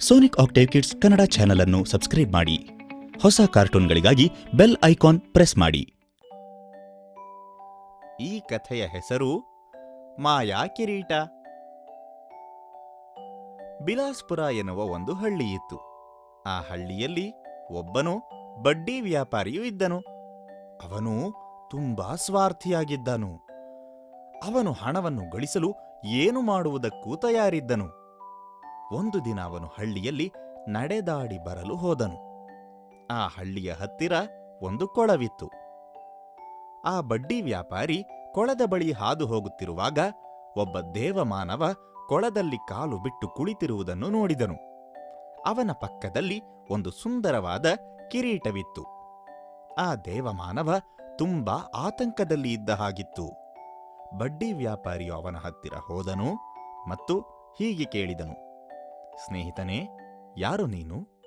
Sonic Octave kids Kannada channel ಅನ್ನು subscribe ಮಾಡಿ. ಹೊಸ ಕಾರ್ಟೂನ್ಗಳಿಗಾಗಿ ಬೆಲ್ ಐಕಾನ್ ಪ್ರೆಸ್ ಮಾಡಿ. ಈ ಕಥೆಯ ಹೆಸರು ಮಾಯಾ ಕಿರೀಟ. ಬಿಲಾಸ್ಪುರ ಎನ್ನುವ ಒಂದು ಹಳ್ಳಿಯಿತ್ತು. ಆ ಹಳ್ಳಿಯಲ್ಲಿ ಒಬ್ಬನು ಬಡ್ಡಿ ವ್ಯಾಪಾರಿಯೂ ಇದ್ದನು. ಅವನು ತುಂಬಾ ಸ್ವಾರ್ಥಿಯಾಗಿದ್ದನು. ಅವನು ಹಣವನ್ನು ಗಳಿಸಲು ಏನು ಮಾಡುವುದಕ್ಕೂ ತಯಾರಿದ್ದನು. ಒಂದು ದಿನ ಅವನು ಹಳ್ಳಿಯಲ್ಲಿ ನಡೆದಾಡಿ ಬರಲು ಹೋದನು. ಆ ಹಳ್ಳಿಯ ಹತ್ತಿರ ಒಂದು ಕೊಳವಿತ್ತು. ಆ ಬಡ್ಡಿ ವ್ಯಾಪಾರಿ ಕೊಳದ ಬಳಿ ಹಾದು ಹೋಗುತ್ತಿರುವಾಗ ಒಬ್ಬ ದೇವಮಾನವ ಕೊಳದಲ್ಲಿ ಕಾಲು ಬಿಟ್ಟು ಕುಳಿತಿರುವುದನ್ನು ನೋಡಿದನು. ಅವನ ಪಕ್ಕದಲ್ಲಿ ಒಂದು ಸುಂದರವಾದ ಕಿರೀಟವಿತ್ತು. ಆ ದೇವಮಾನವ ತುಂಬಾ ಆತಂಕದಲ್ಲಿ ಇದ್ದ ಹಾಗಿತ್ತು. ಬಡ್ಡಿ ವ್ಯಾಪಾರಿಯು ಅವನ ಹತ್ತಿರ ಹೋದನು ಮತ್ತು ಹೀಗೆ ಕೇಳಿದನು. ಸ್ನೇಹಿತನೇ, ಯಾರು ನೀನು?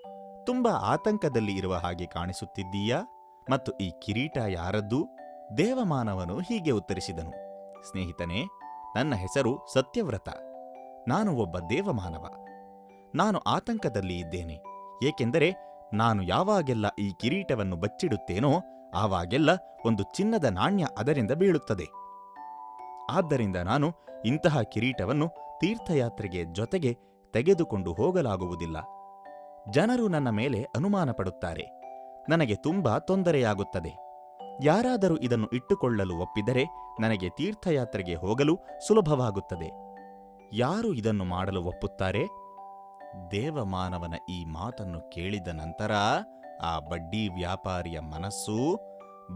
ತುಂಬಾ ಆತಂಕದಲ್ಲಿ ಇರುವ ಹಾಗೆ ಕಾಣಿಸುತ್ತಿದ್ದೀಯಾ? ಮತ್ತು ಈ ಕಿರೀಟ ಯಾರದ್ದು? ದೇವಮಾನವನು ಹೀಗೆ ಉತ್ತರಿಸಿದನು. ಸ್ನೇಹಿತನೇ, ನನ್ನ ಹೆಸರು ಸತ್ಯವ್ರತ. ನಾನು ಒಬ್ಬ ದೇವಮಾನವ. ನಾನು ಆತಂಕದಲ್ಲಿ ಇದ್ದೇನೆ. ಏಕೆಂದರೆ ನಾನು ಯಾವಾಗೆಲ್ಲ ಈ ಕಿರೀಟವನ್ನು ಬಚ್ಚಿಡುತ್ತೇನೋ, ಆವಾಗೆಲ್ಲ ಒಂದು ಚಿನ್ನದ ನಾಣ್ಯ ಅದರಿಂದ ಬೀಳುತ್ತದೆ. ಆದ್ದರಿಂದ ನಾನು ಇಂತಹ ಕಿರೀಟವನ್ನು ತೀರ್ಥಯಾತ್ರೆಗೆ ಜೊತೆಗೆ ತೆಗೆದುಕೊಂಡು ಹೋಗಲಾಗುವುದಿಲ್ಲ. ಜನರು ನನ್ನ ಮೇಲೆ ಅನುಮಾನ ಪಡುತ್ತಾರೆ ನನಗೆ ತುಂಬಾ ತೊಂದರೆಯಾಗುತ್ತದೆ. ಯಾರಾದರೂ ಇದನ್ನು ಇಟ್ಟುಕೊಳ್ಳಲು ಒಪ್ಪಿದರೆ ನನಗೆ ತೀರ್ಥಯಾತ್ರೆಗೆ ಹೋಗಲು ಸುಲಭವಾಗುತ್ತದೆ. ಯಾರು ಇದನ್ನು ಮಾಡಲು ಒಪ್ಪುತ್ತಾರೆ? ದೇವಮಾನವನ ಈ ಮಾತನ್ನು ಕೇಳಿದ ನಂತರ ಆ ಬಡ್ಡಿ ವ್ಯಾಪಾರಿಯ ಮನಸ್ಸು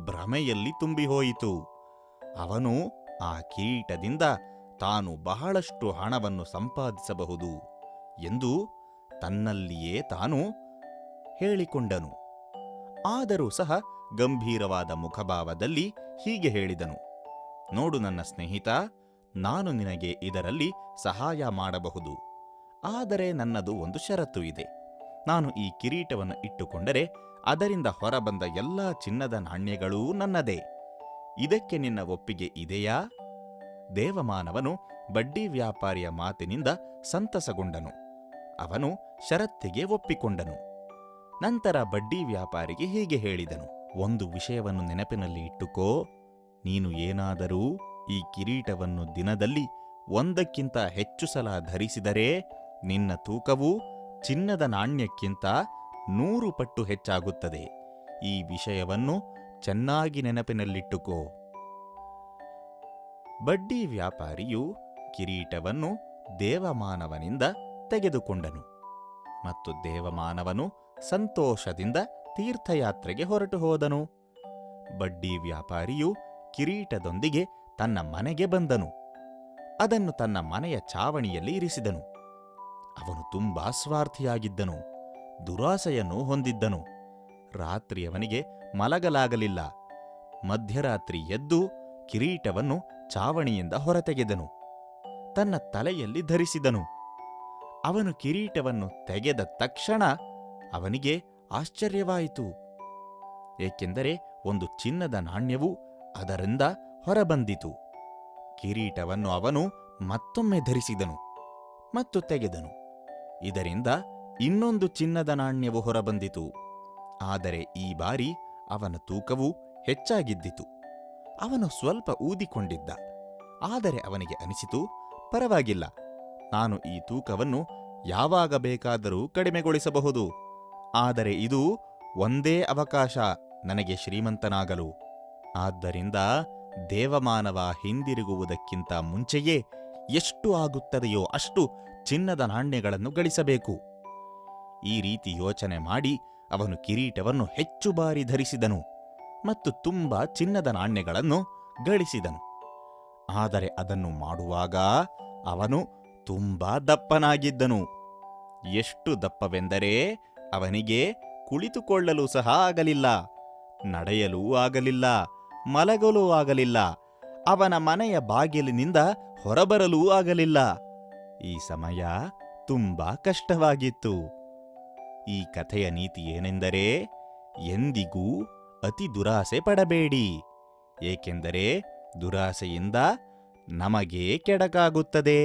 ಭ್ರಮೆಯಲ್ಲಿ ತುಂಬಿಹೋಯಿತು. ಅವನು ಆ ಕೀಟದಿಂದ ತಾನು ಬಹಳಷ್ಟು ಹಣವನ್ನು ಸಂಪಾದಿಸಬಹುದು. ಎಂದು ತನ್ನಲ್ಲಿಯೇ ತಾನು ಹೇಳಿಕೊಂಡನು. ಆದರೂ ಸಹ ಗಂಭೀರವಾದ ಮುಖಭಾವದಲ್ಲಿ ಹೀಗೆ ಹೇಳಿದನು, ನೋಡು ನನ್ನ ಸ್ನೇಹಿತ, ನಾನು ನಿನಗೆ ಇದರಲ್ಲಿ ಸಹಾಯ ಮಾಡಬಹುದು, ಆದರೆ ನನ್ನದು ಒಂದು ಷರತ್ತು ಇದೆ. ನಾನು ಈ ಕಿರೀಟವನ್ನು ಇಟ್ಟುಕೊಂಡರೆ ಅದರಿಂದ ಹೊರಬಂದ ಎಲ್ಲಾ ಚಿನ್ನದ ನಾಣ್ಯಗಳೂ ನನ್ನದೇ. ಇದಕ್ಕೆ ನಿನ್ನ ಒಪ್ಪಿಗೆ ಇದೆಯಾ? ದೇವಮಾನವನು ಬಡ್ಡಿ ವ್ಯಾಪಾರಿಯ ಮಾತಿನಿಂದ ಸಂತಸಗೊಂಡನು. ಅವನು ಷರತ್ತಿಗೆ ಒಪ್ಪಿಕೊಂಡನು. ನಂತರ ಬಡ್ಡಿ ವ್ಯಾಪಾರಿಗೆ ಹೀಗೆ ಹೇಳಿದನು, ಒಂದು ವಿಷಯವನ್ನು ನೆನಪಿನಲ್ಲಿ ಇಟ್ಟುಕೋ, ನೀನು ಏನಾದರೂ ಈ ಕಿರೀಟವನ್ನು ದಿನದಲ್ಲಿ ಒಂದಕ್ಕಿಂತ ಹೆಚ್ಚು ಸಲ ಧರಿಸಿದರೆ ನಿನ್ನ ತೂಕವು ಚಿನ್ನದ ನಾಣ್ಯಕ್ಕಿಂತ ನೂರು ಪಟ್ಟು ಹೆಚ್ಚಾಗುತ್ತದೆ. ಈ ವಿಷಯವನ್ನು ಚೆನ್ನಾಗಿ ನೆನಪಿನಲ್ಲಿಟ್ಟುಕೋ. ಬಡ್ಡಿ ವ್ಯಾಪಾರಿಯು ಕಿರೀಟವನ್ನು ದೇವಮಾನವನಿಂದ ತೆಗೆದುಕೊಂಡನು. ಮತ್ತು ದೇವಮಾನವನು ಸಂತೋಷದಿಂದ ತೀರ್ಥಯಾತ್ರೆಗೆ ಹೊರಟು ಹೋದನು. ಬಡ್ಡಿ ವ್ಯಾಪಾರಿಯು ಕಿರೀಟದೊಂದಿಗೆ ತನ್ನ ಮನೆಗೆ ಬಂದನು. ಅದನ್ನು ತನ್ನ ಮನೆಯ ಚಾವಣಿಯಲ್ಲಿ ಇರಿಸಿದನು. ಅವನು ತುಂಬಾ ಸ್ವಾರ್ಥಿಯಾಗಿದ್ದನು. ದುರಾಸೆಯನ್ನು ಹೊಂದಿದ್ದನು. ರಾತ್ರಿ ಅವನಿಗೆ ಮಲಗಲಾಗಲಿಲ್ಲ. ಮಧ್ಯರಾತ್ರಿ ಎದ್ದು ಕಿರೀಟವನ್ನು ಚಾವಣಿಯಿಂದ ಹೊರತೆಗೆದನು. ತನ್ನ ತಲೆಯಲ್ಲಿ ಧರಿಸಿದನು. ಅವನು ಕಿರೀಟವನ್ನು ತೆಗೆದ ತಕ್ಷಣ ಅವನಿಗೆ ಆಶ್ಚರ್ಯವಾಯಿತು. ಏಕೆಂದರೆ ಒಂದು ಚಿನ್ನದ ನಾಣ್ಯವು ಅದರಿಂದ ಹೊರಬಂದಿತು. ಕಿರೀಟವನ್ನು ಅವನು ಮತ್ತೊಮ್ಮೆ ಧರಿಸಿದನು ಮತ್ತು ತೆಗೆದನು. ಇದರಿಂದ ಇನ್ನೊಂದು ಚಿನ್ನದ ನಾಣ್ಯವು ಹೊರಬಂದಿತು. ಆದರೆ ಈ ಬಾರಿ ಅವನ ತೂಕವು ಹೆಚ್ಚಾಗಿದ್ದಿತು. ಅವನು ಸ್ವಲ್ಪ ಊದಿಕೊಂಡಿದ್ದ. ಆದರೆ ಅವನಿಗೆ ಅನಿಸಿತು, ಪರವಾಗಿಲ್ಲ. ನಾನು ಈ ತೂಕವನ್ನು ಯಾವಾಗ ಬೇಕಾದರೂ ಕಡಿಮೆಗೊಳಿಸಬಹುದು. ಆದರೆ ಇದು ಒಂದೇ ಅವಕಾಶ, ನನಗೆ ಶ್ರೀಮಂತನಾಗಲು. ಆದ್ದರಿಂದ ದೇವಮಾನವ ಹಿಂದಿರುಗುವುದಕ್ಕಿಂತ ಮುಂಚೆಯೇ ಎಷ್ಟು ಆಗುತ್ತದೆಯೋ ಅಷ್ಟು ಚಿನ್ನದ ನಾಣ್ಯಗಳನ್ನು ಗಳಿಸಬೇಕು. ಈ ರೀತಿ ಯೋಚನೆ ಮಾಡಿ ಅವನು ಕಿರೀಟವನ್ನು ಹೆಚ್ಚು ಬಾರಿ ಧರಿಸಿದನು ಮತ್ತು ತುಂಬಾ ಚಿನ್ನದ ನಾಣ್ಯಗಳನ್ನು ಗಳಿಸಿದನು. ಆದರೆ ಅದನ್ನು ಮಾಡುವಾಗ ಅವನು ತುಂಬಾ ದಪ್ಪನಾಗಿದ್ದನು. ಎಷ್ಟು ದಪ್ಪವೆಂದರೆ ಅವನಿಗೆ ಕುಳಿತುಕೊಳ್ಳಲು ಸಹ ಆಗಲಿಲ್ಲ, ನಡೆಯಲೂ ಆಗಲಿಲ್ಲ, ಮಲಗಲೂ ಆಗಲಿಲ್ಲ, ಅವನ ಮನೆಯ ಬಾಗಿಲಿನಿಂದ ಹೊರಬರಲೂ ಆಗಲಿಲ್ಲ. ಈ ಸಮಯ ತುಂಬಾ ಕಷ್ಟವಾಗಿತ್ತು. ಈ ಕಥೆಯ ನೀತಿ ಏನೆಂದರೆ ಎಂದಿಗೂ ಅತಿ ದುರಾಸೆ ಪಡಬೇಡಿ, ಏಕೆಂದರೆ ದುರಾಸೆಯಿಂದ ನಮಗೇ ಕೆಡಕಾಗುತ್ತದೆ.